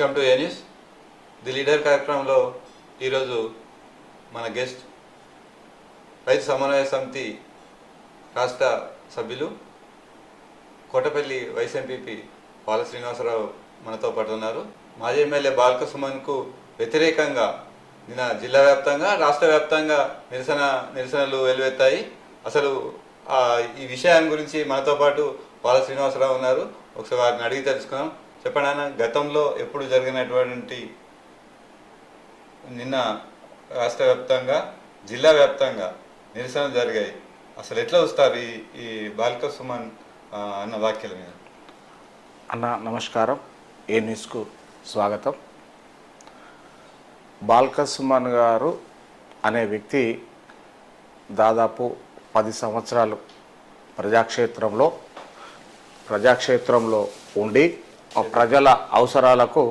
Welcome to A News the leader కార్యక్రమంలో ఈరోజు మన గెస్ట్ రైతు సమన్వయ సమితి రాష్ట్ర సభ్యులు కోటపల్లి వైస్ ఎంపీపీ పాల శ్రీనివాసరావు మనతో పాటు ఉన్నారు. మాజీ ఎమ్మెల్యే బాలక సుమన్కు వ్యతిరేకంగా నిన్న జిల్లా వ్యాప్తంగా రాష్ట్ర వ్యాప్తంగా నిరసన నిరసనలు వెలువెత్తాయి అసలు ఈ విషయాన్ని గురించి మనతో పాటు పాల శ్రీనివాసరావు ఉన్నారు. ఒకసారి వారిని అడిగి తెలుసుకుందాం. చెప్పండి అన్న గతంలో ఎప్పుడు జరిగినటువంటి నిన్న రాష్ట్ర వ్యాప్తంగా జిల్లా వ్యాప్తంగా నిరసనలు జరిగాయి. అసలు ఎట్లా వస్తారు ఈ ఈ బాలిక సుమన్ అన్న వ్యాఖ్యల మీద అన్న నమస్కారం. ఏ న్యూస్కు స్వాగతం. బాల్క సుమన్ గారు అనే వ్యక్తి దాదాపు పది సంవత్సరాలు ప్రజాక్షేత్రంలో ప్రజాక్షేత్రంలో ఉండి ప్రజల అవసరాలకు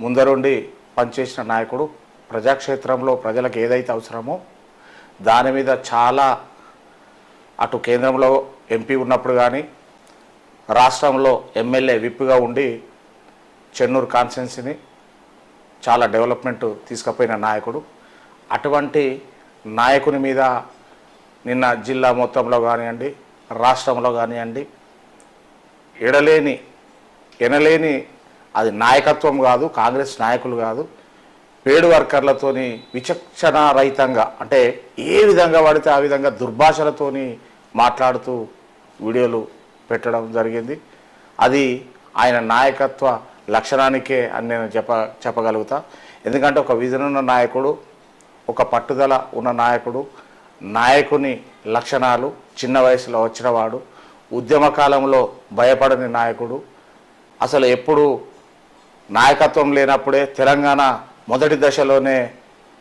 ముందరుండి పనిచేసిన నాయకుడు ప్రజాక్షేత్రంలో ప్రజలకు ఏదైతే అవసరమో దాని మీద చాలా అటు కేంద్రంలో ఎంపీ ఉన్నప్పుడు కానీ రాష్ట్రంలో ఎమ్మెల్యే విప్గా ఉండి చెన్నూరు కాన్స్టెన్సీని చాలా డెవలప్మెంట్ తీసుకుపోయిన నాయకుడు. అటువంటి నాయకుని మీద నిన్న జిల్లా మొత్తంలో కానివ్వండి రాష్ట్రంలో కానివ్వండి ఎడలేని ఎనలేని అది నాయకత్వం కాదు కాంగ్రెస్ నాయకులు కాదు పేడు వర్కర్లతోని విచక్షణ రహితంగా అంటే ఏ విధంగా పడితే ఆ విధంగా దుర్భాషలతోని మాట్లాడుతూ వీడియోలు పెట్టడం జరిగింది. అది ఆయన నాయకత్వ లక్షణానికే అని నేను చెప్ప చెప్పగలుగుతా. ఎందుకంటే ఒక విజన్ ఉన్న నాయకుడు ఒక పట్టుదల ఉన్న నాయకుడు నాయకుని లక్షణాలు చిన్న వయసులో వచ్చినవాడు ఉద్యమ కాలంలో భయపడని నాయకుడు అసలు ఎప్పుడు నాయకత్వం లేనప్పుడే తెలంగాణ మొదటి దశలోనే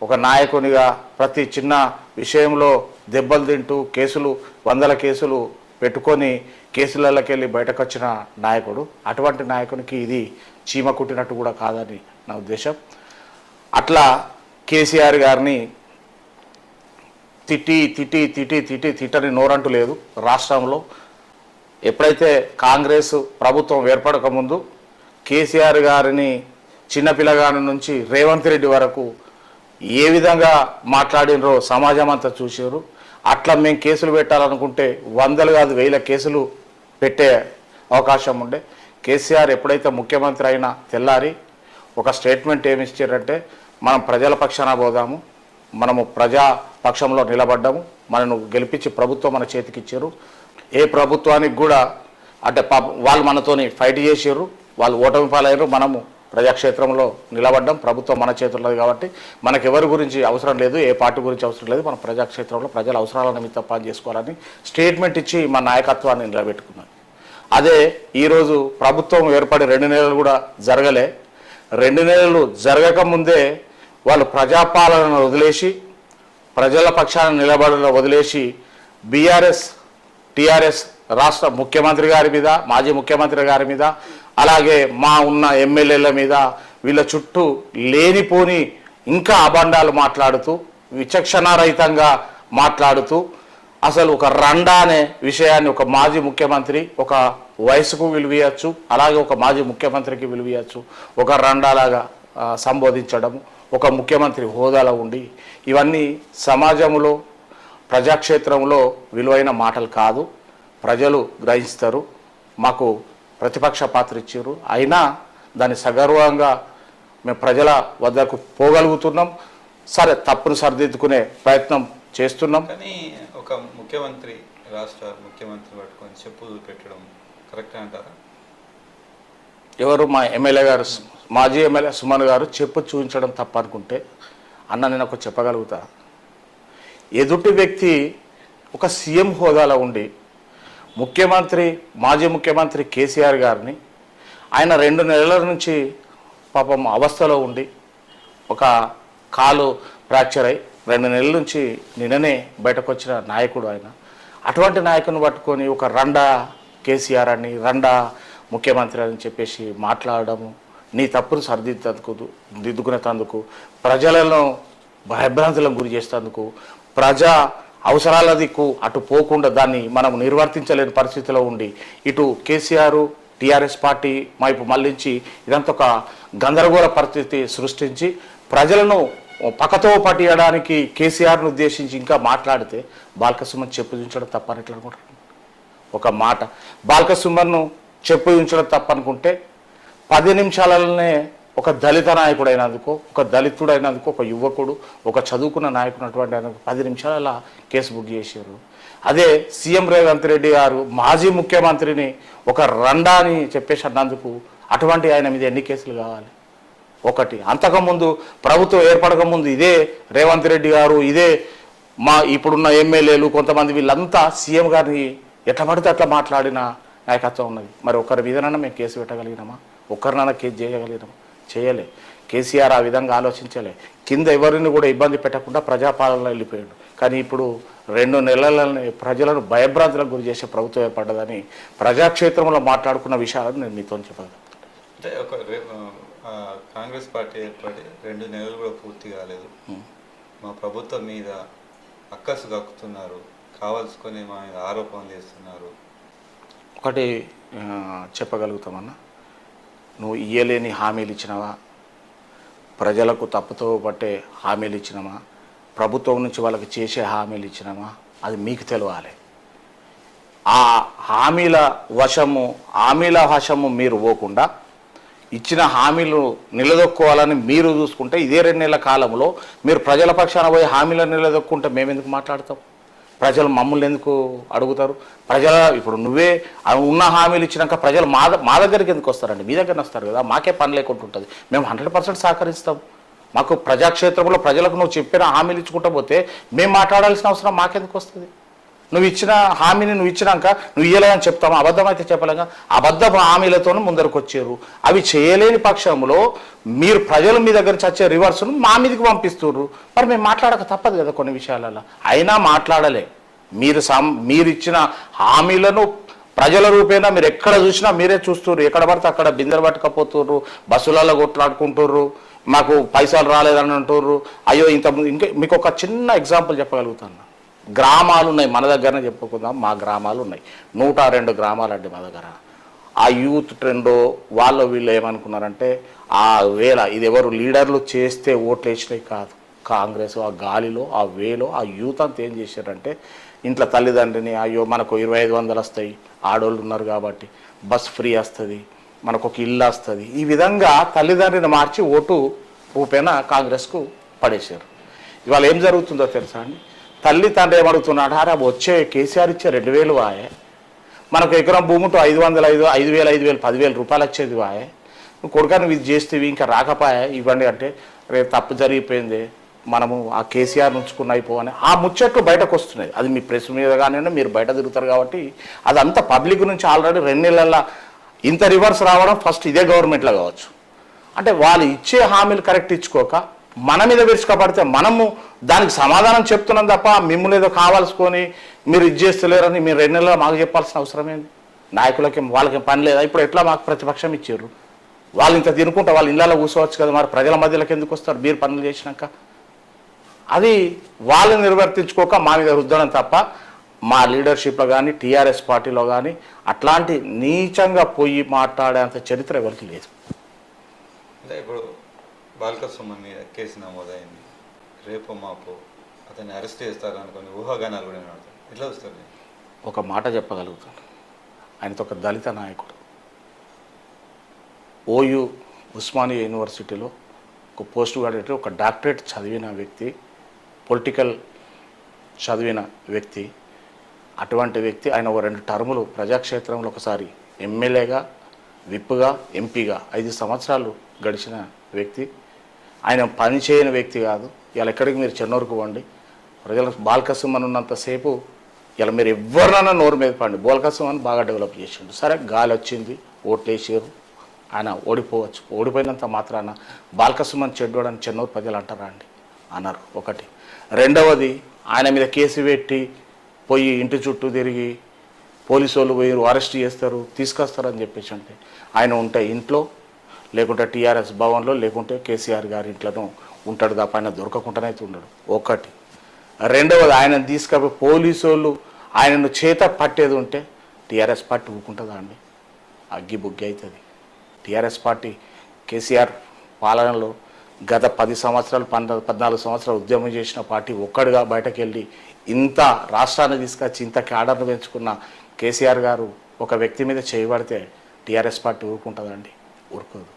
ఒక నాయకునిగా ప్రతి చిన్న విషయంలో దెబ్బలు తింటూ కేసులు వందల కేసులు పెట్టుకొని కేసులలోకి వెళ్ళి బయటకు వచ్చిన నాయకుడు. అటువంటి నాయకునికి ఇది చీమ కుట్టినట్టు కూడా కాదని నా ఉద్దేశం. అట్లా కేసీఆర్ గారిని తిట్టి తిట్టి తిట్టి తిట్టి తిట్టని నోరంటూ లేదు రాష్ట్రంలో. ఎప్పుడైతే కాంగ్రెస్ ప్రభుత్వం ఏర్పడక ముందు కేసీఆర్ గారిని చిన్నపిల్లగాని నుంచి రేవంత్ రెడ్డి వరకు ఏ విధంగా మాట్లాడినరో సమాజం అంతా చూసారు అట్లా మేము కేసులు పెట్టాలనుకుంటే వందలు కాదు వేల కేసులు పెట్టే అవకాశం ఉండే. కేసీఆర్ ఎప్పుడైతే ముఖ్యమంత్రి అయినా తెల్లారి ఒక స్టేట్మెంట్ ఏమి ఇచ్చారంటే మనం ప్రజల పక్షాన పోదాము మనము ప్రజా పక్షంలో నిలబడ్డాము మనను గెలిపించి ప్రభుత్వం మన చేతికిచ్చారు ఏ ప్రభుత్వానికి కూడా అంటే పాప వాళ్ళు మనతోని ఫైట్ చేసారు వాళ్ళు ఓటమి పాలయ్యారు మనము ప్రజాక్షేత్రంలో నిలబడ్డం ప్రభుత్వం మన చేతుల్లో కాబట్టి మనకు ఎవరి గురించి అవసరం లేదు ఏ పార్టీ గురించి అవసరం లేదు మన ప్రజాక్షేత్రంలో ప్రజల అవసరాల నిమిత్తం పని చేసుకోవాలని స్టేట్మెంట్ ఇచ్చి మన నాయకత్వాన్ని నిలబెట్టుకున్నాం. అదే ఈరోజు ప్రభుత్వం ఏర్పడి రెండు నెలలు కూడా జరగలే. రెండు నెలలు జరగక ముందే వాళ్ళు ప్రజాపాలనను వదిలేసి ప్రజల పక్షాన నిలబడడం వదిలేసి బీఆర్ఎస్ టీఆర్ఎస్ రాష్ట్ర ముఖ్యమంత్రి గారి మీద మాజీ ముఖ్యమంత్రి గారి మీద అలాగే మా ఉన్న ఎమ్మెల్యేల మీద వీళ్ళ చుట్టూ లేనిపోని ఇంకా అబండాలు మాట్లాడుతూ విచక్షణారహితంగా మాట్లాడుతూ అసలు ఒక రండా అనే విషయాన్ని ఒక మాజీ ముఖ్యమంత్రి ఒక వయసుకు విలువయచ్చు అలాగే ఒక మాజీ ముఖ్యమంత్రికి విలువయచ్చు ఒక రండాలాగా సంబోధించడం ఒక ముఖ్యమంత్రి హోదాలో ఉండి ఇవన్నీ సమాజంలో ప్రజాక్షేత్రంలో విలువైన మాటలు కాదు ప్రజలు గ్రహిస్తారు మాకు ప్రతిపక్ష పాత్ర ఇచ్చారు. అయినా దాన్ని సగర్వంగా మేము ప్రజల వద్దకు పోగలుగుతున్నాం. సరే తప్పును సరిదిద్దుకునే ప్రయత్నం చేస్తున్నాం. కానీ ఒక ముఖ్యమంత్రి రాష్ట్ర ముఖ్యమంత్రి పట్టుకొని చెప్పులు పెట్టడం కరెక్ట్ అంటారా? ఎవరు? మా ఎమ్మెల్యే గారు మాజీ ఎమ్మెల్యే సుమన్ గారు చెప్పు చూపించడం తప్ప అనుకుంటే అన్న నేను ఒక చెప్పగలుగుతా. ఎదుటి వ్యక్తి ఒక సీఎం హోదాలో ఉండి ముఖ్యమంత్రి మాజీ ముఖ్యమంత్రి కేసీఆర్ గారిని ఆయన రెండు నెలల నుంచి పాపం అవస్థలో ఉండి ఒక కాలు ఫ్రాక్చర్ అయి రెండు నెలల నుంచి నిన్ననే బయటకు వచ్చిన నాయకుడు ఆయన. అటువంటి నాయకుని పట్టుకొని ఒక రండా కేసీఆర్ అని రండా ముఖ్యమంత్రి అని చెప్పేసి మాట్లాడడము నీ తప్పును సరిదిద్దేందుకు దిద్దుకునేటందుకు ప్రజలను భయభ్రాంతులకు గురి చేసేందుకు ప్రజా అవసరాల దిక్కు అటు పోకుండా దాన్ని మనం నిర్వర్తించలేని పరిస్థితిలో ఉండి ఇటు కేసీఆర్ టీఆర్ఎస్ పార్టీ వైపు మళ్ళించి ఇదంతా ఒక గందరగోళ పరిస్థితి సృష్టించి ప్రజలను పక్కతో పట్టియడానికి కేసీఆర్ను ఉద్దేశించి ఇంకా మాట్లాడితే బాల్కసుమన్ చెప్పు దించడం తప్పని ఎట్లా అనుకుంటారు ఒక మాట బాల్కసుమన్ను చెప్పు ఉంచడం తప్పనుకుంటే పది నిమిషాలలోనే ఒక దళిత నాయకుడు ఒక దళితుడు అయినందుకు ఒక యువకుడు ఒక చదువుకున్న నాయకుడు అటువంటి ఆయన పది నిమిషాల కేసు బుక్ చేశారు. అదే సీఎం రేవంత్ రెడ్డి గారు మాజీ ముఖ్యమంత్రిని ఒక రండా అని చెప్పేసి అన్నందుకు అటువంటి ఆయన మీద ఎన్ని కేసులు కావాలి? ఒకటి. అంతకుముందు ప్రభుత్వం ఏర్పడక ముందు ఇదే రేవంత్ రెడ్డి గారు ఇదే మా ఇప్పుడున్న ఎమ్మెల్యేలు కొంతమంది వీళ్ళంతా సీఎం గారిని ఎట్లా పడితే అట్లా మాట్లాడిన నాయకత్వం ఉన్నది. మరి ఒకరి మీదనన్నా మేము కేసు పెట్టగలిగినామా? ఒకరినన్నా కేసు చేయగలిగినామా? చేయలే. కేసీఆర్ ఆ విధంగా ఆలోచించలే. కింద ఎవరిని కూడా ఇబ్బంది పెట్టకుండా ప్రజాపాలన వెళ్ళిపోయాడు. కానీ ఇప్పుడు రెండు నెలలని ప్రజలను భయభ్రాంతులకు గురి చేసే ప్రభుత్వం ఏర్పడ్డదని ప్రజాక్షేత్రంలో మాట్లాడుకున్న విషయాలను నేను మీతో చెప్పగలను కాంగ్రెస్ పార్టీ ఏర్పడి రెండు నెలలు కూడా పూర్తి కాలేదు. మా ప్రభుత్వం మీద అక్కసు కక్కుతున్నారు. కావాల్సుకొని మా మీద ఆరోపణలు చేస్తున్నారు. ఒకటి చెప్పగలుగుతామన్నా? నువ్వు ఇయ్యలేని హామీలు ఇచ్చినావా ప్రజలకు తప్పుతో పట్టే హామీలు ఇచ్చినామా ప్రభుత్వం నుంచి వాళ్ళకి చేసే హామీలు ఇచ్చినామా అది మీకు తెలవాలి. ఆ హామీల వశము హామీల వశము మీరు పోకుండా ఇచ్చిన హామీలు నిలదొక్కోవాలని మీరు చూసుకుంటే ఇదే రెండు నెలల కాలంలో మీరు ప్రజల పక్షాన పోయి హామీలను నిలదొక్కుంటే మేము ఎందుకు మాట్లాడతాం? ప్రజలు మమ్మల్ని ఎందుకు అడుగుతారు? ప్రజల ఇప్పుడు నువ్వే ఉన్న హామీలు ఇచ్చినాక ప్రజలు మా మా దగ్గరికి ఎందుకు వస్తారండి? మీ దగ్గర వస్తారు కదా మాకే పని లేకుండా ఉంటుంది. మేము హండ్రెడ్ పర్సెంట్ సహకరిస్తాం. మాకు ప్రజాక్షేత్రంలో ప్రజలకు నువ్వు చెప్పిన హామీలు ఇచ్చుకుంటా పోతే మేము మాట్లాడాల్సిన అవసరం మాకెందుకు వస్తుంది? నువ్వు ఇచ్చిన హామీని నువ్వు ఇచ్చినాక నువ్వు ఇయ్యలేదని చెప్తాము? అబద్ధం అయితే చెప్పలేక అబద్ధపు హామీలతో ముందరకు వచ్చారు అవి చేయలేని పక్షంలో మీరు ప్రజలు మీ దగ్గర చచ్చే వచ్చే రివర్స్ను మా మీదకి పంపిస్తున్నారు మరి మేము మాట్లాడక తప్పదు కదా కొన్ని విషయాలలో అయినా మాట్లాడలే. మీరు సం మీరు ఇచ్చిన హామీలను ప్రజల రూపేణా మీరు ఎక్కడ చూసినా మీరే చూస్తున్నారు ఎక్కడ పడితే అక్కడ బిందెలు పట్టుకపోతుర్రు. బస్సులలో కొట్లాడుకుంటుర్రు. మాకు పైసలు రాలేదని అంటుర్రు. అయ్యో ఇంత ఇంకా మీకు ఒక చిన్న ఎగ్జాంపుల్ చెప్పగలుగుతాను? గ్రామాలు ఉన్నాయి మన దగ్గరనే చెప్పుకుందాం. మా గ్రామాలు ఉన్నాయి నూట రెండు గ్రామాలు అండి మా దగ్గర. ఆ యూత్ ట్రెండ్ వాళ్ళు వీళ్ళు ఏమనుకున్నారంటే ఆ వేళ ఇది ఎవరు లీడర్లు చేస్తే ఓట్లు వేసినాయి కాదు. కాంగ్రెస్ ఆ గాలిలో ఆ వేలో ఆ యూత్ అంతా ఏం చేశారంటే ఇంట్లో తల్లిదండ్రిని అయ్యో మనకు ఇరవై ఐదు వందలు వస్తాయి. ఆడోళ్ళు ఉన్నారు కాబట్టి బస్ ఫ్రీ వస్తుంది మనకు ఒక ఇల్లు వస్తుంది. ఈ విధంగా తల్లిదండ్రిని మార్చి ఓటు రూపేణ కాంగ్రెస్కు పడేశారు. ఇవాళ ఏం జరుగుతుందో తెలుసా అండి? తల్లి తండ్రి ఏమడుగుతున్నాడు అరే వచ్చే కేసీఆర్ ఇచ్చే రెండు వేలు వాయే. మనకు ఎకరం భూమితో ఐదు వందల ఐదు ఐదు వేలు ఐదు వేలు పదివేలు రూపాయలు వచ్చేది వాయే. నువ్వు కొడుకని ఇది చేస్తేవి ఇంకా రాకపోయా. ఇవ్వండి అంటే రేపు తప్పు జరిగిపోయింది. మనము ఆ కేసీఆర్ ఉంచుకున్న అయిపోవని ఆ ముచ్చట్లు బయటకు వస్తున్నాయి. అది మీ ప్రెస్ మీద కానివ్వండి మీరు బయట తిరుగుతారు కాబట్టి అదంతా పబ్లిక్ నుంచి ఆల్రెడీ రెండు నెలల ఇంత రివర్స్ రావడం ఫస్ట్ ఇదే గవర్నమెంట్లో కావచ్చు. అంటే వాళ్ళు ఇచ్చే హామీలు కరెక్ట్ ఇచ్చుకోక మన మీద విరుచుకపడితే మనము దానికి సమాధానం చెప్తున్నాం తప్ప మిమ్మల్ని ఏదో కావాల్సుకొని మీరు ఇది చేస్తలేరని మీరు రెండు నెలలు మాకు చెప్పాల్సిన అవసరం ఏంది? నాయకులకి వాళ్ళకి పని లేదా? ఇప్పుడు ఎట్లా మాకు ప్రతిపక్షం ఇచ్చారు? వాళ్ళు ఇంత తినుకుంటే వాళ్ళు ఇళ్ళలో కూర్చోవచ్చు కదా మరి ప్రజల మధ్యలోకి ఎందుకు వస్తారు? మీరు పనులు చేసినాక. అది వాళ్ళు నిర్వర్తించుకోక మా మీద రుద్దడం తప్ప మా లీడర్షిప్లో కానీ టీఆర్ఎస్ పార్టీలో కానీ అట్లాంటి నీచంగా పోయి మాట్లాడేంత చరిత్ర ఎవరికి లేదు. అంటే ఇప్పుడు బాలకృష్ణ మీద కేసు నమోదైంది. రేపు మాపు అతన్ని అరెస్ట్ చేస్తారనుకొని ఊహాగానాలు కూడా నడుతాయి ఎట్లా వస్తుంది ఒక మాట చెప్పగలుగుతాను. ఆయనతో ఒక దళిత నాయకుడు. ఓయు ఉస్మానియా యూనివర్సిటీలో ఒక పోస్ట్ గ్రాడ్యుయేట్ ఒక డాక్టరేట్ చదివిన వ్యక్తి పొలిటికల్ చదివిన వ్యక్తి. అటువంటి వ్యక్తి ఆయన ఒక రెండు టర్ములు ప్రజాక్షేత్రంలో ఒకసారి ఎమ్మెల్యేగా విప్గా ఎంపీగా ఐదు సంవత్సరాలు గడిచిన వ్యక్తి. ఆయన పని చేయని వ్యక్తి కాదు. ఇలా ఎక్కడికి మీరు చెన్నూరుకు పోండి. ప్రజలకు బాల్కసుమన్ ఉన్నంతసేపు ఇలా మీరు ఎవరినైనా నోరు మీద పండి బోల్కసుమన్ బాగా డెవలప్ చేసిండు. సరే గాలి వచ్చింది ఓట్లేసారు ఆయన ఓడిపోవచ్చు. ఓడిపోయినంత మాత్రాన బాల్కసుమన్ చెడ్డోడని చెన్నూరు ప్రజలు అంటారా అండి? అన్నారు ఒకటి. రెండవది ఆయన మీద కేసు పెట్టి పోయి ఇంటి చుట్టూ తిరిగి పోలీసు వాళ్ళు పోయి అరెస్ట్ చేస్తారు తీసుకొస్తారని చెప్పేసి అంటే ఆయన ఉంటే ఇంట్లో లేకుంటే టీఆర్ఎస్ భవన్లో లేకుంటే కేసీఆర్ గారి ఇంట్లోనూ ఉంటాడు తప్ప ఆయన దొరకకుండానైతే ఉండడు. ఒకటి. రెండవది ఆయనను తీసుకపోయి పోలీసు వాళ్ళు ఆయనను చేత పట్టేది ఉంటే టీఆర్ఎస్ పార్టీ ఊరుకుంటుందా అండి? అగ్గి బుగ్గి అవుతుంది. టీఆర్ఎస్ పార్టీ కేసీఆర్ పాలనలో గత పది సంవత్సరాలు పంద పద్నాలుగు సంవత్సరాలు ఉద్యమం చేసిన పార్టీ ఒక్కడుగా బయటకు వెళ్ళి ఇంత రాష్ట్రాన్ని తీసుకొచ్చి ఇంత క్యాడర్ను పెంచుకున్న కేసీఆర్ గారు ఒక వ్యక్తి మీద చేయబడితే టీఆర్ఎస్ పార్టీ ఊరుకుంటుందండి ఊరుకోదు.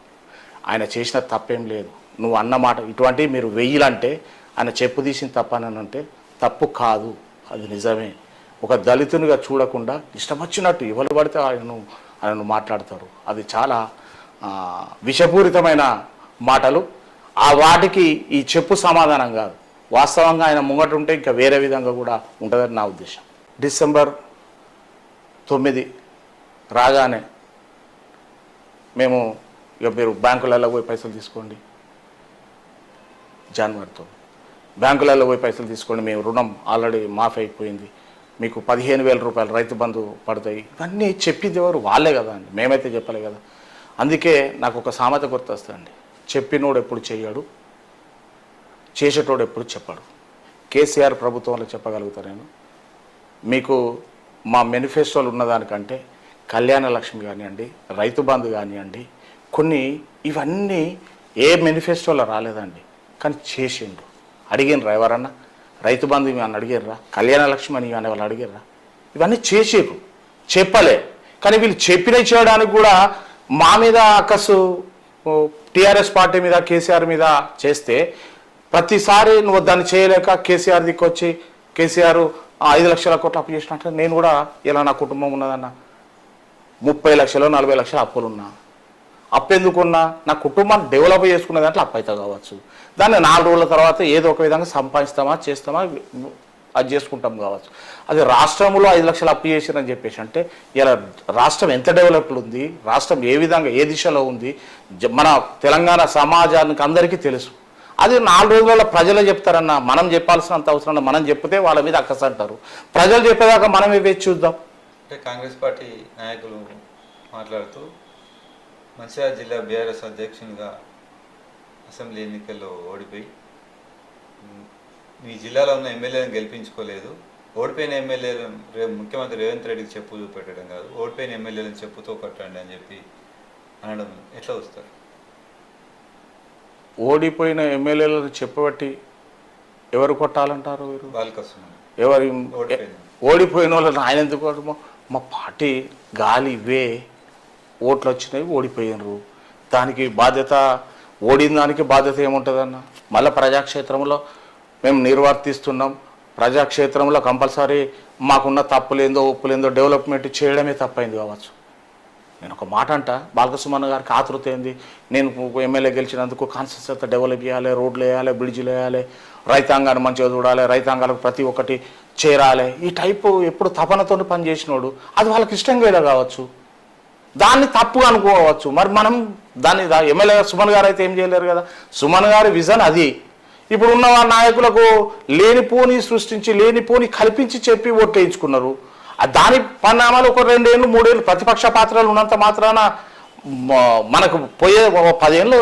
ఆయన చేసిన తప్పేం లేదు. నువ్వు అన్న మాట ఇటువంటివి మీరు వెయ్యిలంటే ఆయన చెప్పు తీసిన తప్పనంటే తప్పు కాదు. అది నిజమే. ఒక దళితునిగా చూడకుండా ఇష్టం వచ్చినట్టు ఎవరు పడితే ఆయనను ఆయనను మాట్లాడతారు. అది చాలా విషపూరితమైన మాటలు. ఆ వాటికి ఈ చెప్పు సమాధానం కాదు. వాస్తవంగా ఆయన ముంగట ఉంటే ఇంకా వేరే విధంగా కూడా ఉంటుందని నా ఉద్దేశం. డిసెంబర్ తొమ్మిది రాగానే మేము ఇక మీరు బ్యాంకులలో పోయి పైసలు తీసుకోండి. జనవరితో. బ్యాంకులలో పోయి పైసలు తీసుకోండి మేము రుణం ఆల్రెడీ మాఫీ అయిపోయింది. మీకు పదిహేను వేల రూపాయలు రైతు బంధు పడతాయి. ఇవన్నీ చెప్పింది ఎవరు? వాళ్ళే కదా అండి. మేమైతే చెప్పలే కదా. అందుకే నాకు ఒక సామెత గుర్తొస్తుందండి. చెప్పినోడు ఎప్పుడు చేయడు చేసేటోడు ఎప్పుడు చెప్పడు. కేసీఆర్ ప్రభుత్వంలో చెప్పగలుగుతా నేను. మీకు మా మేనిఫెస్టోలు ఉన్నదానికంటే కళ్యాణ లక్ష్మి కానివ్వండి రైతు బంధు కానివ్వండి కొన్ని ఇవన్నీ ఏ మేనిఫెస్టోలో రాలేదండి. కానీ చేసిండు అడిగినరా ఎవరన్నా? రైతు బంధు ఇవన్నీ అడిగిర్రా కళ్యాణ లక్ష్మి అని ఇవన్నీ వాళ్ళు అడిగిర్రా ఇవన్నీ చేసేరు చెప్పలే. కానీ వీళ్ళు చెప్పిన చేయడానికి కూడా మా మీద అక్కసు టీఆర్ఎస్ పార్టీ మీద కేసీఆర్ మీద చేస్తే ప్రతిసారి నువ్వు దాన్ని చేయలేక కేసీఆర్ దిక్కొచ్చి కేసీఆర్ ఐదు లక్షల కోట్లు అప్పు చేసినట్టు నేను కూడా ఇలా నా కుటుంబం ఉన్నదన్న. ముప్పై లక్షలు నలభై లక్షలు అప్పులు ఉన్నా ఎందుకున్నా నా కుటుంబాన్ని డెవలప్ చేసుకునే దాంట్లో అప్పైతే కావచ్చు. దాన్ని నాలుగు రోజుల తర్వాత ఏదో ఒక విధంగా సంపాదిస్తామా చేస్తామా అది చేసుకుంటాం కావచ్చు. అది రాష్ట్రంలో ఐదు లక్షలు అప్పు చేసిరని చెప్పేసి అంటే ఇలా రాష్ట్రం ఎంత డెవలప్డ్ ఉంది రాష్ట్రం ఏ విధంగా ఏ దిశలో ఉంది జ- మన తెలంగాణ సమాజానికి అందరికీ తెలుసు. అది నాలుగు రోజులలో ప్రజలే చెప్తారన్న మనం చెప్పాల్సినంత అవసరం మనం చెప్తే వాళ్ళ మీద అక్కస అంటారు. ప్రజలు చెప్పేదాకా మనం వేచి చూద్దాం. అంటే కాంగ్రెస్ పార్టీ నాయకులు మాట్లాడుతూ మంచిర్యాల జిల్లా బీఆర్ఎస్ అధ్యక్షునిగా అసెంబ్లీ ఎన్నికల్లో ఓడిపోయి మీ జిల్లాలో ఉన్న ఎమ్మెల్యేలను గెలిపించుకోలేదు. ఓడిపోయిన ఎమ్మెల్యేలను రే ముఖ్యమంత్రి రేవంత్ రెడ్డికి చెప్పు చూపెట్టడం కాదు. ఓడిపోయిన ఎమ్మెల్యేలను చెప్పుతో కొట్టండి అని చెప్పి అనడం ఎట్లా వస్తారు ఓడిపోయిన ఎమ్మెల్యేలను చెప్పబట్టి ఎవరు కొట్టాలంటారు వీరు? ఎవరి. ఓడిపోయిన. వాళ్ళని ఆయన ఎందుకు? మా పార్టీ గాలి ఇవే. ఓట్లు వచ్చినాయి ఓడిపోయినరు. దానికి బాధ్యత ఓడిన దానికి బాధ్యత ఏముంటుందన్న? మళ్ళీ ప్రజాక్షేత్రంలో మేము నిర్వర్తిస్తున్నాం. ప్రజాక్షేత్రంలో కంపల్సరీ మాకున్న తప్పులేందో ఒప్పులేందో డెవలప్మెంట్ చేయడమే తప్పైంది కావచ్చు. నేను ఒక మాట అంట బాలకృష్ణ గారికి ఆతృత ఏంది? నేను ఎమ్మెల్యే గెలిచినందుకు కాన్సెన్స్ డెవలప్ చేయాలి రోడ్లు వేయాలి బ్రిడ్జ్లు వేయాలి రైతాంగాన్ని మంచిగా చూడాలి రైతాంగాలకు ప్రతి ఒక్కటి చేరాలి. ఈ టైపు ఎప్పుడు తపనతో పనిచేసినోడు అది వాళ్ళకి ఇష్టం కూడా కావచ్చు. దాన్ని తప్పు అనుకోవచ్చు. మరి మనం దాన్ని ఎమ్మెల్యే సుమన్ గారు అయితే ఏం చేయలేరు కదా? సుమన్ గారి విజన్ అది. ఇప్పుడు ఉన్న నాయకులకు లేనిపోని సృష్టించి లేనిపోని కల్పించి చెప్పి ఓట్లేయించుకున్నారు దాని పరిణామాలు ఒక రెండేళ్ళు మూడేళ్ళు ప్రతిపక్ష పాత్రలు ఉన్నంత మాత్రాన మనకు పోయే పదేళ్ళు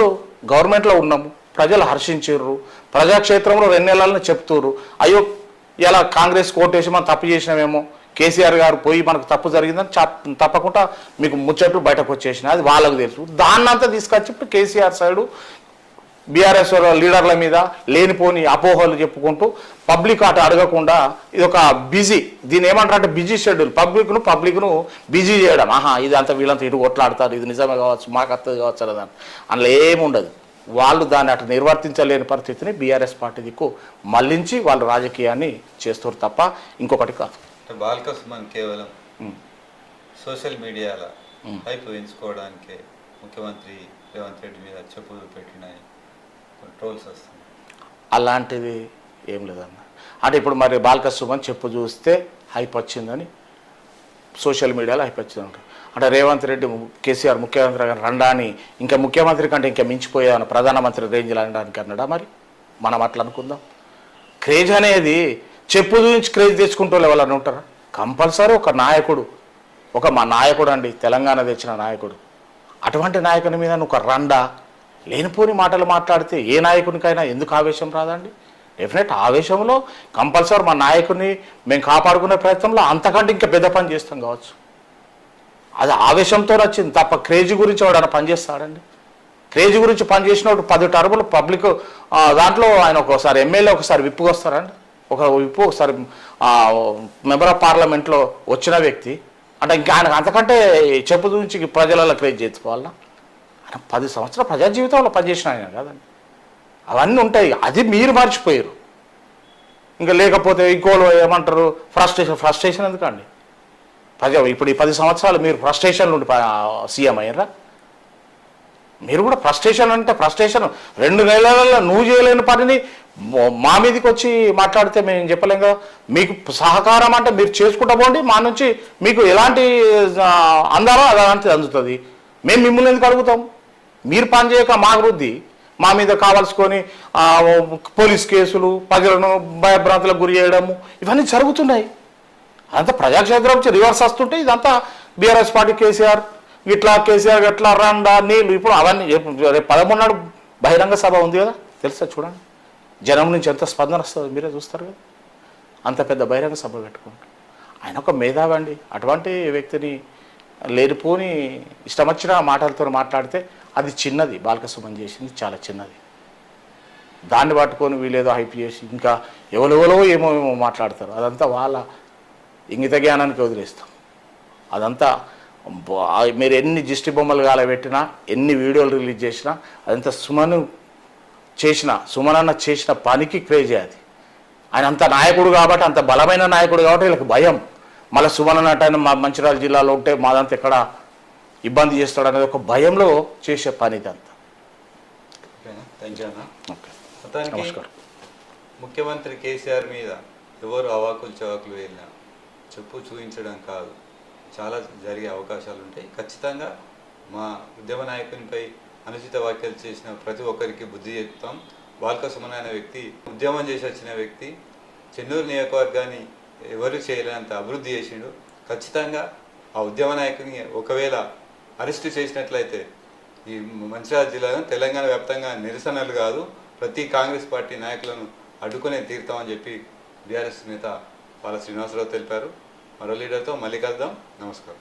గవర్నమెంట్లో ఉన్నాము. ప్రజలు హర్షించారు ప్రజాక్షేత్రంలో రెండు నెలలని చెప్తున్నారు అయ్యో ఇలా కాంగ్రెస్ కోటేసి మనం తప్పు చేసినామేమో. కేసీఆర్ గారు పోయి మనకు తప్పు జరిగిందని తప్పకుండా మీకు ముచ్చట్లు బయటకు వచ్చేసిన అది వాళ్ళకు తెలుసు. దాన్నంతా తీసుకొచ్చి ఇప్పుడు కేసీఆర్ సైడు బీఆర్ఎస్ లీడర్ల మీద లేనిపోని అపోహలు చెప్పుకుంటూ పబ్లిక్ అటు అడగకుండా ఇది ఒక బిజీ దీని ఏమంటారు అంటే బిజీ షెడ్యూల్. పబ్లిక్ను పబ్లిక్ను బిజీ చేయడం. ఆహా ఇది అంతా వీళ్ళంతా ఇటు కొట్లాడతారు. ఇది నిజమే కావచ్చు మాకు అత్తది కావచ్చు అని అందులో ఏముండదు. వాళ్ళు దాన్ని అటు నిర్వర్తించలేని పరిస్థితిని బీఆర్ఎస్ పార్టీ దిక్కు మళ్ళించి వాళ్ళు రాజకీయాన్ని చేస్తారు తప్ప ఇంకొకటి కాదు. బాలకృష్ణ కేవలం. సోషల్ మీడియాలో హైప్ పెంచుకోవడానికే ముఖ్యమంత్రి రేవంత్ రెడ్డి మీద చెప్పులు పెట్టిన ట్రోల్స్ వస్తున్నాయి. అలాంటిది ఏం లేదన్న. అంటే ఇప్పుడు మరి బాలక సుమన్ చెప్పు చూస్తే హైప్ వచ్చిందని సోషల్ మీడియాలో హైప్ వచ్చిందంట. అంటే రేవంత్ రెడ్డి కేసీఆర్ ముఖ్యమంత్రి గారు రండా అని ఇంకా ముఖ్యమంత్రి కంటే ఇంకా మించిపోయాను ప్రధానమంత్రి రేంజ్లో అనడానికి అన్నాడా మరి? మనం అట్లా అనుకుందాం. క్రేజ్ అనేది చెప్పు చూపించి క్రేజ్ తెచ్చుకుంటూ ఎవరన్నా ఉంటారా? కంపల్సరీ ఒక నాయకుడు. ఒక మా నాయకుడు అండి తెలంగాణ తెచ్చిన నాయకుడు. అటువంటి నాయకుని మీద నువ్వు ఒక రండా. లేనిపోని మాటలు మాట్లాడితే ఏ నాయకునికైనా ఎందుకు ఆవేశం రాదండి? డెఫినెట్ ఆవేశంలో కంపల్సరీ మా నాయకుడిని మేము కాపాడుకునే ప్రయత్నంలో అంతకంటే ఇంకా పెద్ద పని చేస్తాం కావచ్చు. అది ఆవేశంతో వచ్చింది తప్ప క్రేజీ గురించి ఎవడన్నా పనిచేస్తాడండి క్రేజీ గురించి పనిచేసినప్పుడు పది టర్ములు పబ్లిక్ దాంట్లో ఆయన ఒకసారి ఎమ్మెల్యే ఒకసారి విప్పుకొస్తారండి. ఒక విప్పు ఒకసారి మెంబర్ ఆఫ్ పార్లమెంట్లో వచ్చిన వ్యక్తి అంటే ఇంకా ఆయన అంతకంటే చెప్పు నుంచి ప్రజలలో క్రేజ్ చేసుకోవాలన్నా ఆయన పది సంవత్సరాల ప్రజా జీవితంలో పనిచేసిన ఆయన కదండి. అవన్నీ ఉంటాయి. అది మీరు మర్చిపోయారు. ఇంకా లేకపోతే ఇంకోళ్ళు ఏమంటారు? ఫ్రస్ట్రేషన్ ఫ్రస్ట్రేషన్ ఎందుకండి? ప్రజా ఇప్పుడు ఈ పది సంవత్సరాలు మీరు ఫ్రస్ట్రేషన్లు నుండి సీఎం అయ్యారా? మీరు కూడా ఫ్రస్ట్రేషన్ అంటే ఫ్రస్ట్రేషన్. రెండు నెలలలో నువ్వు చేయలేని పనిని మా మీదకి వచ్చి మాట్లాడితే మేము చెప్పలేం కదా. మీకు సహకారం అంటే మీరు చేసుకుంటా పోండి మా నుంచి మీకు ఎలాంటి అందాలో అలాంటిది అందుతుంది. మేము మిమ్మల్ని ఎందుకు అడుగుతాం? మీరు పనిచేయక మా వృద్ధి మా మీద కావాల్సుకొని పోలీస్ కేసులు ప్రజలను భయభ్రాంతులకు గురి చేయడము ఇవన్నీ జరుగుతున్నాయి. అదంతా ప్రజాక్షేత్రం నుంచి రివర్స్ వస్తుంటే ఇదంతా బీఆర్ఎస్ పార్టీ కేసీఆర్ ఇట్లా కేసీఆర్ ఇట్లా రండా నీళ్ళు ఇప్పుడు అవన్నీ రేపు రేపు పదమూడు నాడు బహిరంగ సభ ఉంది కదా తెలుసా చూడండి. జనం నుంచి ఎంత స్పందన వస్తుంది మీరే చూస్తారు కదా. అంత పెద్ద బహిరంగ సభ పెట్టుకుంటారు ఆయన ఒక మేధావి అండి. అటువంటి వ్యక్తిని లేనిపోని ఇష్టమొచ్చిన మాటలతో మాట్లాడితే అది చిన్నది. బాలకసుమన్ చేసింది చాలా చిన్నది. దాన్ని పట్టుకొని వీళ్ళేదో హైప్ చేసి ఇంకా ఎవరెవరో ఏమో ఏమో మాట్లాడతారు. అదంతా వాళ్ళ ఇంగిత జ్ఞానానికి వదిలేస్తాం. అదంతా మీరు ఎన్ని దిష్టి బొమ్మలు కాలబెట్టినా ఎన్ని వీడియోలు రిలీజ్ చేసినా అదంతా సుమను చేసిన సుమనన్న చేసిన పనికి క్రేజీ అది. ఆయన అంత నాయకుడు కాబట్టి అంత బలమైన నాయకుడు కాబట్టి వీళ్ళకి భయం. మళ్ళీ సుమన్ అన్నట్టు మా మంచిర్యాల జిల్లాలో ఉంటే మాదంతా ఎక్కడ ఇబ్బంది చేస్తాడు అనేది ఒక భయంలో చేసే పని ఇదంతా. మొత్తానికి నమస్కారం. ముఖ్యమంత్రి కేసీఆర్ మీద ఎవరు అవాకులు చవాకులు వెళ్ళినా చెప్పు చూపించడం కాదు. చాలా జరిగే అవకాశాలు ఉంటాయి. ఖచ్చితంగా మా ఉద్యమ నాయకునిపై అనుచిత వ్యాఖ్యలు చేసిన ప్రతి ఒక్కరికి బుద్ధి చెప్తాం. బాల్క సుమన్ అనే వ్యక్తి ఉద్యమం చేసి వచ్చిన వ్యక్తి చెన్నూరు నియోజకవర్గాన్ని ఎవరు చేయలేనంత అభివృద్ధి చేసిండు. ఖచ్చితంగా ఆ ఉద్యమ నాయకుని ఒకవేళ అరెస్టు చేసినట్లయితే ఈ మంచిర్యాల జిల్లాలో తెలంగాణ వ్యాప్తంగా నిరసనలు కాదు ప్రతి కాంగ్రెస్ పార్టీ నాయకులను అడ్డుకునే తీరుతామని చెప్పి బీఆర్ఎస్ నేత పాల శ్రీనివాసరావు తెలిపారు. మరో లీడర్తో మళ్ళీ కలుద్దాం. నమస్కారం.